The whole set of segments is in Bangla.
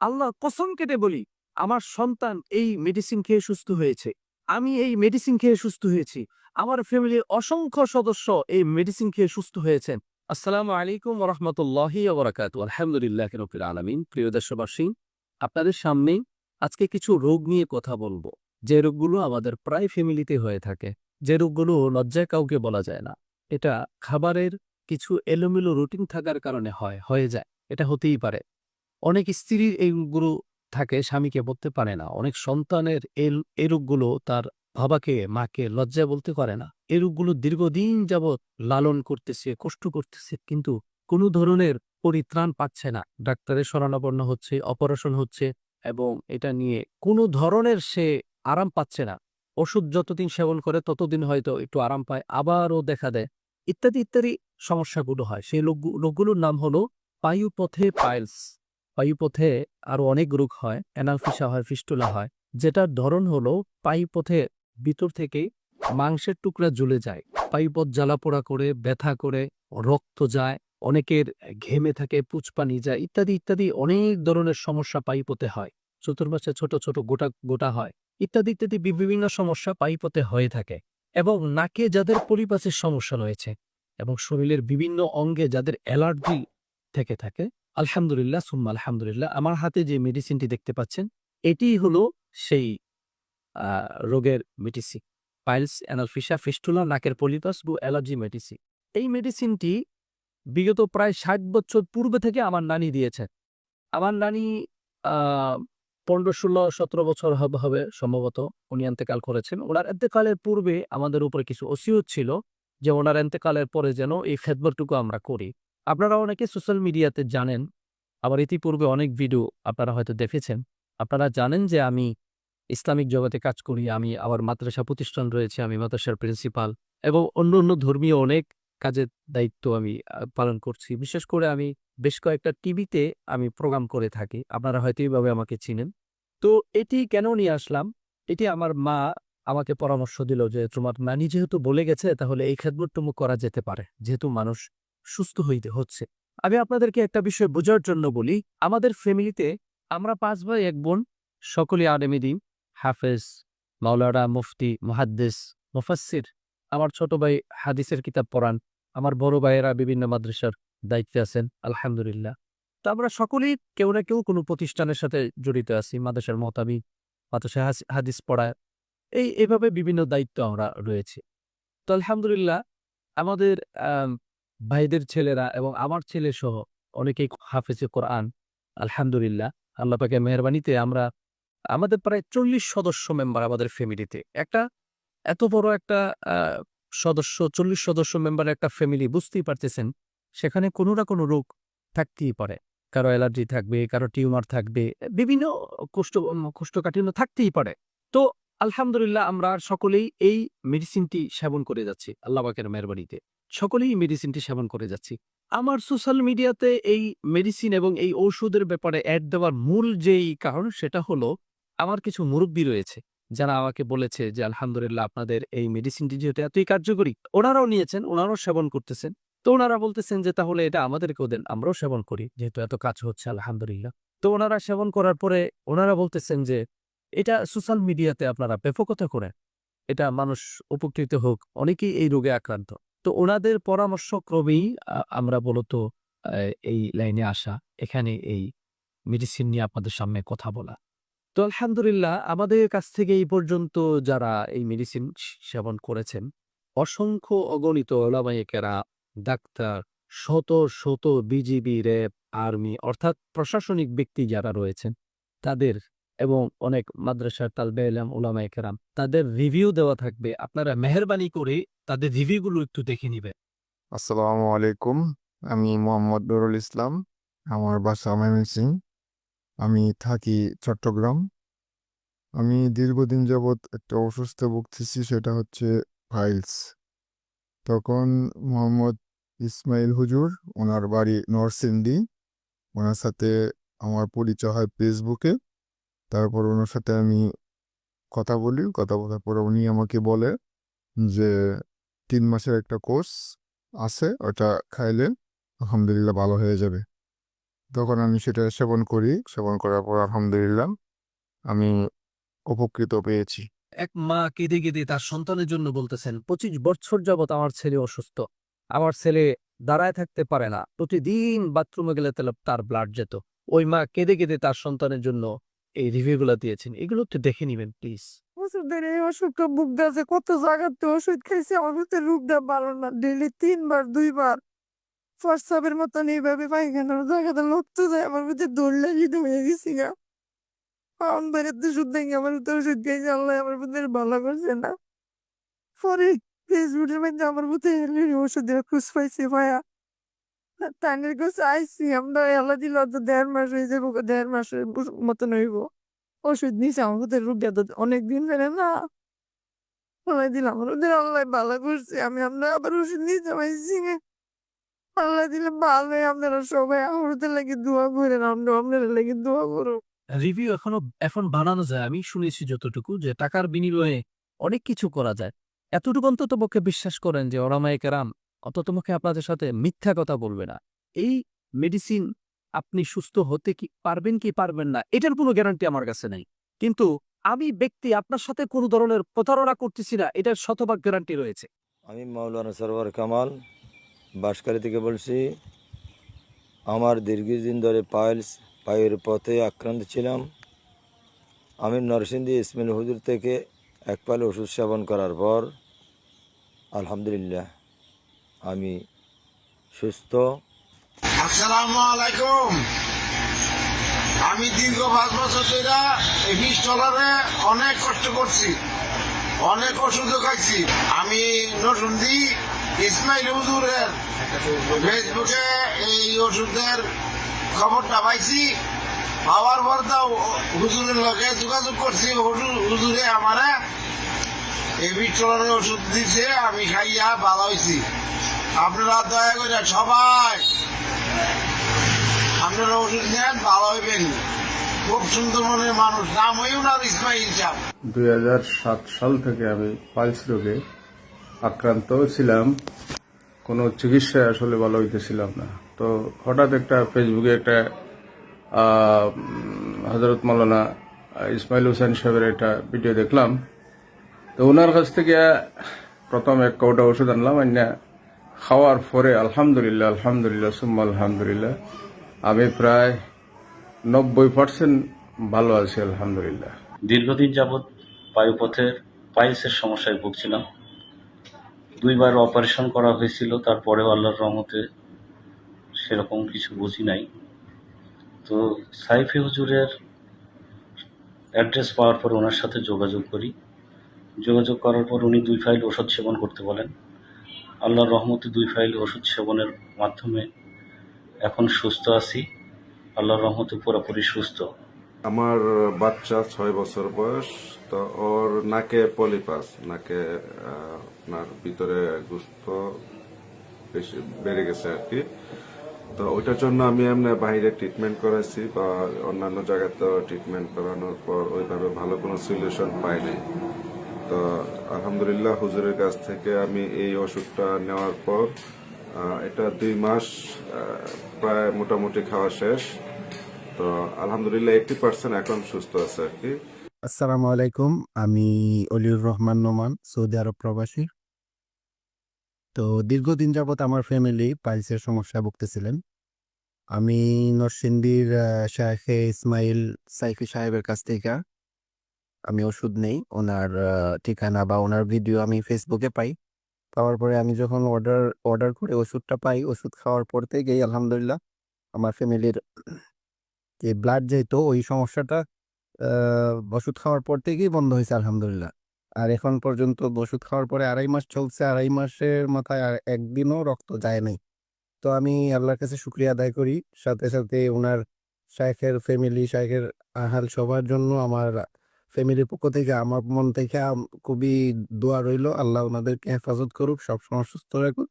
আল্লাহ কসম কেটে বলি, আমার সন্তান এই মেডিসিন খেয়ে সুস্থ হয়েছে। আমি এই মেডিসিন খেয়ে সুস্থ হয়েছি। আমার ফ্যামিলির অসংখ্য সদস্য এই মেডিসিন খেয়ে সুস্থ হয়েছেন। আসসালামু আলাইকুম রহমতুল্লাহি আলহামদুলিল্লাহ রবিল আলমিন। প্রিয় দেশবাসী, আপনাদের সামনে আজকে কিছু রোগ নিয়ে কথা বলব। যে রোগগুলো আমাদের প্রায় ফ্যামিলিতে হয়ে থাকে। যে রোগগুলো লজ্জায় কাউকে বলা যায় না। এটা খাবারের কিছু এলোমেলো রুটিন থাকার কারণে হয়, হয়ে যায়। এটা হতেই পারে। অনেক স্ত্রীর এইগুলো থাকে, স্বামীকে বলতে পারে না। অনেক সন্তানের এই এই রোগগুলো তার বাবাকে, মাকে লজ্জায় বলতে পারে না। এই রোগগুলো দীর্ঘদিন যাবৎ লালন করতেছে, কষ্ট করতেছে, কিন্তু কোনো ধরনের পরিত্রাণ পাচ্ছে না। ডাক্তারের শরণাপন্ন হচ্ছে, অপারেশন হচ্ছে এবং এটা নিয়ে কোনো ধরনের সে আরাম পাচ্ছে না। ওষুধ যতদিন সেবন করে, ততদিন হয়তো একটু আরাম পায়, আবারও দেখা দেয়। ইত্যাদি ইত্যাদি সমস্যাগুলো হয়। সেই রোগগুলোর নাম হলো পায়ুপথে পাইলস পায়ুপথে আরও অনেক রোগ হয়, অ্যানালফিসা হয়, ফিস্টুলা হয়, যেটার ধরন হলো পায়ুপথে ভিতর থেকে মাংসের টুকরা জ্বলে যায়। পায়ুপথ জ্বালাপোড়া করে, ব্যথা করে, রক্ত যায়, অনেকের ঘেমে থাকে, পুচপানি যায়, ইত্যাদি ইত্যাদি অনেক ধরনের সমস্যা পাইপথে হয়, চতুর্মাসে ছোট ছোট গোটা গোটা হয়, ইত্যাদি ইত্যাদি বিভিন্ন সমস্যা পাইপথে হয়ে থাকে এবং নাকে যাদের পরিপাসের সমস্যা রয়েছে এবং শরীরের বিভিন্ন অঙ্গে যাদের অ্যালার্জি থেকে থাকে আলহামদুলিল্লাহ, সুম্মা আলহামদুলিল্লাহ। আমার হাতে যে মেডিসিনটি দেখতে পাচ্ছেন, এটি হলো সেই রোগের মেডিসিন পাইলস, অ্যানালফিসা, ফিস্টুলা, নাকের পলিপাস বু অ্যালার্জি মেডিসিন এই মেডিসিনটি বিগত প্রায় ষাট বছর পূর্বে থেকে আমার নানি দিয়েছে আমার নানি পনেরো, ষোলো, সতেরো বছর হবে সম্ভবত উনি এন্তেকাল করেছেন। ওনার এন্তেকালের পূর্বে আমাদের উপরে কিছু ওসিয়ত ছিল যে ওনার এন্তেকালের পরে যেন এই খেদমতটুকু আমরা করি। আপনারা অনেকে সোশ্যাল মিডিয়াতে জানেন, আবার ইতিপূর্বে অনেক ভিডিও আপনারা হয়তো দেখেছেন। আপনারা জানেন যে আমি ইসলামিক জগতে কাজ করি, আমি আবার মাদ্রাসা প্রতিষ্ঠান রয়েছে, আমি মাদ্রাসার প্রিন্সিপাল এবং অন্য অন্য ধর্মীয় অনেক কাজের দায়িত্ব আমি পালন করছি। বিশেষ করে আমি বেশ কয়েকটা টিভিতে আমি প্রোগ্রাম করে থাকি। আপনারা হয়তো এইভাবে আমাকে চিনেন। তো এটি কেন নিয়ে আসলাম? এটি আমার মা আমাকে পরামর্শ দিল যে, তোমার নানি যেহেতু বলে গেছে, তাহলে এই খেদমতটুকু করা যেতে পারে। যেহেতু মানুষ সুস্থ হইতে হচ্ছে। আমি আপনাদেরকে একটা বিষয় বোঝার জন্য বলি। আমাদের ফ্যামিলিতে আমরা পাঁচ ভাই এক বোন সকলে আলেমিদি হাফেজ মাওলানা মুফতি মুহাদ্দিস মুফাসসির। আমার ছোট ভাই হাদিসের কিতাব পড়ান। আমার বড় ভাইয়েরা বিভিন্ন মাদ্রাসার দায়িত্বে আছেন। আলহামদুলিল্লাহ। তো আমরা সকলেই কেউ না কেউ কোনো প্রতিষ্ঠানের সাথে জড়িত আছি। মাদ্রাসার মতাবি মাদ্রাসা হাদিস পড়ায় এই এভাবে বিভিন্ন দায়িত্ব আমরা রয়েছে। তো আলহামদুলিল্লাহ আমাদের আম, ভাইদের ছেলেরা এবং আমার ছেলে সহ অনেকেই হাফেজে কোরআন, আলহামদুলিল্লাহ, আল্লাহ পাকের মেহরবানিতে আমরা, আমাদের প্রায় চল্লিশ সদস্য মেম্বার আমাদের ফ্যামিলিতে একটা, এত বড় একটা সদস্য, চল্লিশ সদস্য মেম্বার একটা ফ্যামিলি বুঝতেই পারতেছেন, সেখানে কোনো না কোনো রোগ থাকতেই পারে। কারও অ্যালার্জি থাকবে, কারও টিউমার থাকবে, বিভিন্ন কোষ্ঠ কোষ্ঠকাঠিন্য থাকতেই পারে। তো আলহামদুলিল্লাহ আমরা সকলেই এই মেডিসিনটি সেবন করে যাচ্ছি, আল্লাহ পাকের মেহরবানিতে। সকলেই মেডিসিনটি সেবন করে যাচ্ছি। আমার সোশ্যাল মিডিয়াতে এই মেডিসিন এবং এই ঔষধের ব্যাপারে অ্যাড দেওয়ার মূল যেই কারণ, সেটা হলো আমার কিছু মুরব্বী রয়েছে, যারা আমাকে বলেছে যে, আলহামদুলিল্লাহ, আপনাদের এই মেডিসিনটি যেহেতু এতই কার্যকরী। ওনারাও নিয়েছেন, ওনারাও সেবন করতেছেন। তো ওনারা বলতেছেন যে, তাহলে এটা আমাদেরকেও দেন, আমরাও সেবন করি, যেহেতু এত কাজ হচ্ছে, আলহামদুলিল্লাহ। তো ওনারা সেবন করার পরে ওনারা বলতেছেন যে, এটা সোশ্যাল মিডিয়াতে আপনারা ব্যাপকতা করেন। এটা মানুষ উপকৃত হোক, অনেকেই এই রোগে আক্রান্ত। তো ওনাদের পরামর্শ ক্রমেই আমরা বলতো এই লাইনে আসা, এখানে এই মেডিসিন নিয়ে আপনাদের সামনে কথা বলা। তো আলহামদুলিল্লাহ, আমাদের কাছ থেকে এই পর্যন্ত যারা এই মেডিসিন সেবন করেছেন, অসংখ্য অগণিত ওলামাইকেরা ডাক্তার, শত শত বিজিবি, র্যাব, আর্মি, অর্থাৎ প্রশাসনিক ব্যক্তি যারা রয়েছেন, তাদের এবং অনেক মাদ্রাসার তালবে এলাম ওলামায়ে কেরাম, তাদের রিভিউ দেওয়া থাকবে। আপনারা মেহরবানি করে তাদের রিভিউগুলো একটু দেখে নিবেন। আসসালামু আলাইকুম। আমি মোহাম্মদ নুরুল ইসলাম। আমার বাসা ময়মনসিং আমি থাকি চট্টগ্রাম। আমি দীর্ঘদিন যাবৎ একটা অসুস্থ ভুগতেছি, সেটা হচ্ছে ফাইলস তখন মোহাম্মদ ইসমাইল হুজুর, ওনার বাড়ি নরসিংদী। ওনার সাথে আমার পরিচয় হয় ফেসবুকে তারপর ওনার সাথে আমি কথা বলি। কথা বলার পরে উনি আমাকে বলে যে, তিন মাসের একটা কোর্স আছে, ওটা খাইলে আলহামদুলিল্লাহ ভালো হয়ে যাবে। তখন আমি সেটা সেবন করি। সেবন করার পর আলহামদুলিল্লাহ আমি উপকৃত পেয়েছি। এক মা কেঁদে কেঁদে তার সন্তানের জন্য বলতেছেন, পঁচিশ বছর যাবত আমার ছেলে অসুস্থ। আমার ছেলে দাঁড়ায় থাকতে পারে না। প্রতিদিন বাথরুমে গেলে তার ব্লাড যেত। ওই মা কেঁদে কেঁদে তার সন্তানের জন্য এই রিভিউগুলো দিয়েছেন, এগুলো একটু দেখে নিবেন প্লিজ বছর ধরে এই অসুখটা ভুগতে আছে কত জায়গাতে ওষুধ খাইছি, আমার ভিতরে রোগটা ভালো না। ডেলি তিনবার, দুইবার। প্রস্রাবের মতন এইভাবে পায়খানার জায়গাটা লড়তে যায়, আমার ভিতরে দৌড় লাগিয়ে হয়ে গেছি গা। পাউন বাড়িতে ওষুধ দেখি আমার ভিতরে ওষুধ খাইছি, আল্লাহ আমার ভিতরে ভালো করছে না। পরে ফেসবুকের মধ্যে আমার ভিতরে ওষুধের খুঁজ পাইছি ভাইয়া। তানের কাছে আইসি আমরা দেড় মাস হয়ে যাব দেড় মাসের মতন হইব ওষুধ নিছে আমার ভিতরে রোগটা তো অনেক দিন না দিলাম ওদের আল্লাহ ভালো আমি আমরা আবার ওষুধ নিতে পারছি আল্লাহ দিলে ভালো আপনারা সবাই লাগে দোয়া আমরা লাগে দোয়া করো রিভিউ এখনও এখন বানানো যায় আমি শুনেছি যতটুকু যে টাকার বিনিময়ে অনেক কিছু করা যায় এতটুকু অন্তত পক্ষে বিশ্বাস করেন যে ওরামায়ে কেরাম অন্তত পক্ষে আপনাদের সাথে মিথ্যা কথা বলবে না। এই মেডিসিন আপনি সুস্থ হতে কি পারবেন কি পারবেন না, এটার কোনো গ্যারান্টি আমার কাছে নেই। কিন্তু আমি ব্যক্তি, আপনার সাথে কোনো ধরনের প্রতারণা করতেছি না, এটার শতভাগ গ্যারান্টি রয়েছে। আমি মাওলানা সরোয়ার কামাল, বাঁশখালী থেকে বলছি, আমার দীর্ঘদিন ধরে পাইলস পায়ের পথে আক্রান্ত ছিলাম। আমি নরসিংদী ইসমাইল হুজুর থেকে এক পাল ওষুধ সেবন করার পর, আলহামদুলিল্লাহ আমি সুস্থ। আসসালামু আলাইকুম আমি দীর্ঘ পাঁচ বছর ধরে এই বিষ টলারে অনেক কষ্ট করছি, অনেক ওষুধও খাইছি। আমি নসুন্দি ইসমাইল হুজুরের ফেসবুকে এই ওষুধের খবরটা পাইছি। পাওয়ার পর দাও হুজুরের লগে যোগাযোগ করছি হুজুরে আমারে টলারের ওষুধ দিছে, আমি খাইয়া ভালো হয়েছি আপনারা দয়া করে সবাই আপনারা ওষুধ নেন, ভালো হইবেন। খুব সুন্দর মনের মানুষ, নাম হই উনার ইসমাইল সাহ দুই সাল থেকে আমি পালস রোগে আক্রান্ত ছিলাম। কোনো চিকিৎসায় আসলে ভালো হইতেছিলাম না। তো হঠাৎ একটা ফেসবুকে একটা হজরত মাওলানা ইসমাইল হোসেন সাহেবের একটা ভিডিও দেখলাম। তো ওনার কাছ থেকে প্রথম এক কৌটা ওষুধ আনলাম আন্যা খাওয়ার পরে আলহামদুলিল্লাহ আলহামদুলিল্লাহ, সুম্মা আলহামদুলিল্লাহ, আমি প্রায় নব্বই পার্সেন্ট ভালো আছি, আলহামদুলিল্লাহ। দীর্ঘদিন যাবৎ বায়ুপথের পাইলসের সমস্যায় ভুগছিলাম। দুইবার অপারেশন করা হয়েছিল, তারপরেও আল্লাহর রহমতে সেরকম কিছু বুঝি নাই। তো সাইফি হুজুরের অ্যাড্রেস পাওয়ার পর ওনার সাথে যোগাযোগ করি। যোগাযোগ করার পর উনি দুই ফাইল ওষুধ সেবন করতে বলেন। আল্লাহর রহমতে দুই ফাইল ওষুধ সেবনের মাধ্যমে এখন সুস্থ আছি। আল্লাহর রহমতে পুরোপুরি সুস্থ। আমার বাচ্চা ছয় বছর বয়স, তো ওর নাকে পলিপাস, নাকে আপনার ভিতরে গুস্ত বেশি বেড়ে গেছে আর কি। তো ওইটার জন্য আমি এমনি বাইরে ট্রিটমেন্ট করাইছি বা অন্যান্য জায়গাতেও ট্রিটমেন্ট করানোর পর ওইভাবে ভালো কোনো সলিউশন পাইনি। তো আলহামদুলিল্লাহ হুজুরের কাছ থেকে আমি এই ওষুধটা নেওয়ার পর এটা দুই মাস প্রায় মোটামুটি খাওয়া শেষ। তো আলহামদুলিল্লাহ এইটি পার্সেন্ট এখন সুস্থ আছে আর কি। আসসালামু আলাইকুম আমি অলিউর রহমান নোমান সৌদি আরব প্রবাসী। তো দীর্ঘদিন যাবত আমার ফ্যামিলি পাইলসের সমস্যা ভুগতেছিলেন। আমি নরসিংদীর আহ, শায়েখে ইসমাইল সাইফি সাহেবের কাছ থেকে আমি ওষুধ নেই, ওনার ঠিকানা বা ওনার ভিডিও আমি ফেসবুকে পাই। পাওয়ার পরে আমি যখন অর্ডার অর্ডার করে ওষুধটা পাই, ওষুধ খাওয়ার পর থেকেই আলহামদুলিল্লাহ আমার ফ্যামিলির যে ব্লাড যেত ওই সমস্যাটা ওষুধ খাওয়ার পর থেকেই বন্ধ হয়েছে আলহামদুলিল্লাহ। আর এখন পর্যন্ত ওষুধ খাওয়ার পরে আড়াই মাস চলছে, আড়াই মাসের মাথায় আর একদিনও রক্ত যায় নাই। তো আমি আল্লাহর কাছে শুক্রিয়া আদায় করি। সাথে সাথে ওনার শাইখের ফ্যামিলি শাইখের আহাল সবার জন্য আমার ফ্যামিলির পক্ষ থেকে, আমার মন থেকে খুবই দোয়া রইল। আল্লাহ ওনাদেরকে হেফাজত করুক, সবসময় সুস্থ রাখুক।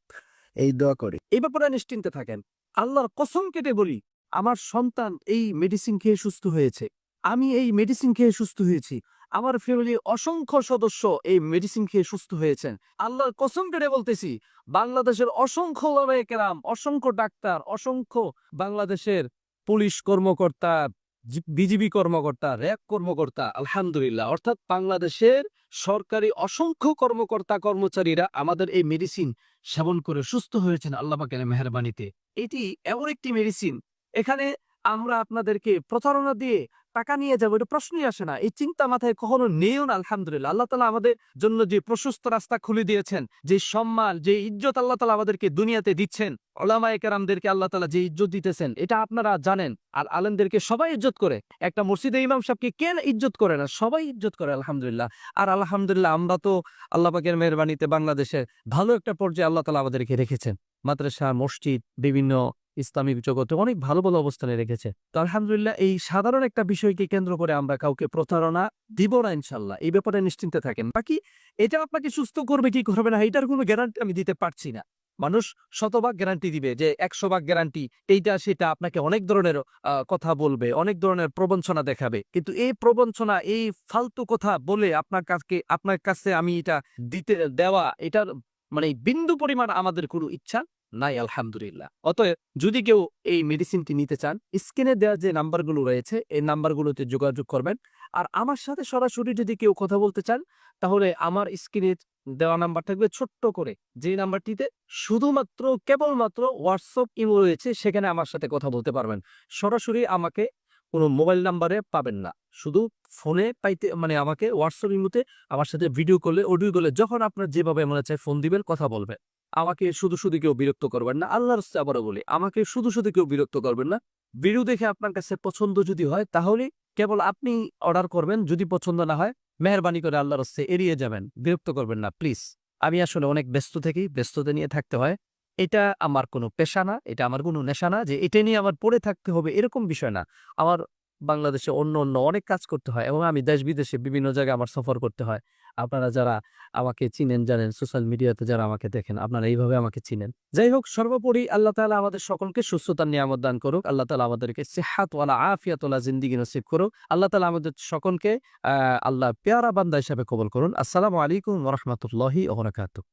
এই দোয়া করি। এই ব্যাপারে নিশ্চিন্তে থাকেন। আল্লাহর কসম কেটে বলি, আমার সন্তান এই মেডিসিন খেয়ে সুস্থ হয়েছে। আমি এই মেডিসিন খেয়ে সুস্থ হয়েছি। আমার ফ্যামিলির অসংখ্য সদস্য এই মেডিসিন খেয়ে সুস্থ হয়েছেন। আল্লাহর কসম কেটে বলতেছি, বাংলাদেশের অসংখ্য কেরাম, অসংখ্য ডাক্তার, অসংখ্য বাংলাদেশের পুলিশ কর্মকর্তা বিজিবি কর্মকর্তা, র্যাব কর্মকর্তা, আলহামদুলিল্লাহ। অর্থাৎ বাংলাদেশের সরকারি অসংখ্য কর্মকর্তা, কর্মচারীরা আমাদের এই মেডিসিন সেবন করে সুস্থ হয়েছেন, আল্লাহ পাকের মেহরবানিতে। এটি এমন একটি মেডিসিন এখানে আমরা আপনাদেরকে প্রতারণা দিয়ে টাকা নিয়ে যাব, এটা প্রশ্নই আসে না। এই চিন্তা মাথায় কখনো নেও না, আলহামদুলিল্লাহ। আল্লাহ তালা আমাদের জন্য যে প্রশস্ত রাস্তা খুলে দিয়েছেন, যে সম্মান, যে ইজ্জত আল্লাহ তালা আমাদেরকে দুনিয়াতে দিচ্ছেন, ওলামায়ে কেরামদেরকে আল্লাহ তালা যে ইজ্জত দিতেছেন, এটা আপনারা জানেন। আর আলেমদেরকে সবাই ইজ্জত করে। একটা মসজিদে ইমাম সাহেবকে কেন ইজ্জত করে না? সবাই ইজ্জত করে, আলহামদুলিল্লাহ। আর আলহামদুলিল্লাহ, আমরা তো আল্লাহ পাকের মেহরবানিতে বাংলাদেশে ভালো একটা পর্যায়ে আল্লাহ তালা আমাদেরকে রেখেছেন। মাদ্রাসা, মসজিদ, বিভিন্ন ইসলামিক জগতে অনেক ভালো ভালো অবস্থানে রেখেছে। তো আলহামদুলিল্লাহ এই সাধারণ একটা বিষয়কে কেন্দ্র করে আমরা কাউকে প্রতারণা দিব না ইনশাল্লাহ। এই ব্যাপারে নিশ্চিন্তে থাকেন। বাকি এটা আপনাকে সুস্থ করবে, কি করবে না, এটার কোনো গ্যারান্টি আমি দিতে পারছি না। মানুষ শতভাগ গ্যারান্টি দিবে যে একশো ভাগ গ্যারান্টি এইটা, সেটা আপনাকে অনেক ধরনের কথা বলবে, অনেক ধরনের প্রবঞ্চনা দেখাবে। কিন্তু এই প্রবঞ্চনা, এই ফালতু কথা বলে আপনার কাছে আপনার কাছে আমি এটা দিতে, দেওয়া, এটার মানে বিন্দু পরিমাণ আমাদের কোনো ইচ্ছা নাই, আলহামদুলিল্লাহ। অতএব যদি কেউ এই মেডিসিনটি নিতে চান স্ক্রিনে দেওয়া যে নাম্বারগুলো রয়েছে, এই নাম্বারগুলোতে যোগাযোগ করবেন। আর আমার সাথে সরাসরি যদি কেউ কথা বলতে চান, তাহলে আমার স্ক্রিনে দেওয়া নাম্বার থাকবে ছোট্ট করে। যে নাম্বারটিতে শুধুমাত্র, কেবলমাত্র হোয়াটসঅ্যাপ ইমো রয়েছে, সেখানে আমার সাথে কথা বলতে পারবেন। সরাসরি আমাকে কোনো মোবাইল নাম্বারে পাবেন না। শুধু ফোনে পাইতে মানে আমাকে হোয়াটসঅ্যাপ ইমোতে আমার সাথে ভিডিও করলে অডিও করলে যখন আপনার যেভাবে মনে চায় ফোন দিবেন, কথা বলবেন। আমাকে শুধু শুধু কেউ বিরক্ত করবেন না, আল্লাহর আবারও বলি, আমাকে শুধু শুধু কেউ বিরক্ত করবেন না। ভিডিও দেখে আপনার কাছে পছন্দ যদি হয়, তাহলে কেবল আপনি অর্ডার করবেন, যদি পছন্দ না হয়, মেহরবানি করে আল্লাহর রাস্তায় এড়িয়ে যাবেন, বিরক্ত করবেন না, প্লিজ। আমি আসলে অনেক ব্যস্ত থাকি ব্যস্ততা নিয়ে থাকতে হয়। এটা আমার কোনো পেশা না, এটা আমার কোনো নেশা না যে এটা নিয়ে আমার পড়ে থাকতে হবে, এরকম বিষয় না। আমার বাংলাদেশে অন্য অন্য অনেক কাজ করতে হয় এবং আমি দেশ বিদেশে বিভিন্ন জায়গায় আমার সফর করতে হয়। আপনারা যারা আমাকে চিনেন, জানেন, সোশ্যাল মিডিয়াতে যারা আমাকে দেখেন, আপনারা এইভাবে আমাকে চিনেন। যাই হোক, সর্বোপরি আল্লাহ তাআলা আমাদের সকলকে সুস্থতার নিয়ামত দান করুক। আল্লাহ তাআলা আমাদেরকে সেহাত ওয়ালা আফিয়াত ওয়ালা জিন্দিগি নসিব করুক। আল্লাহ তাআলা আমাদের সকলকে আল্লাহ পেয়ারা বান্দা হিসাবে কবল করুন। আসসালামু আলাইকুম রাহমাতুল্লাহি ওয়া বারাকাতুহু।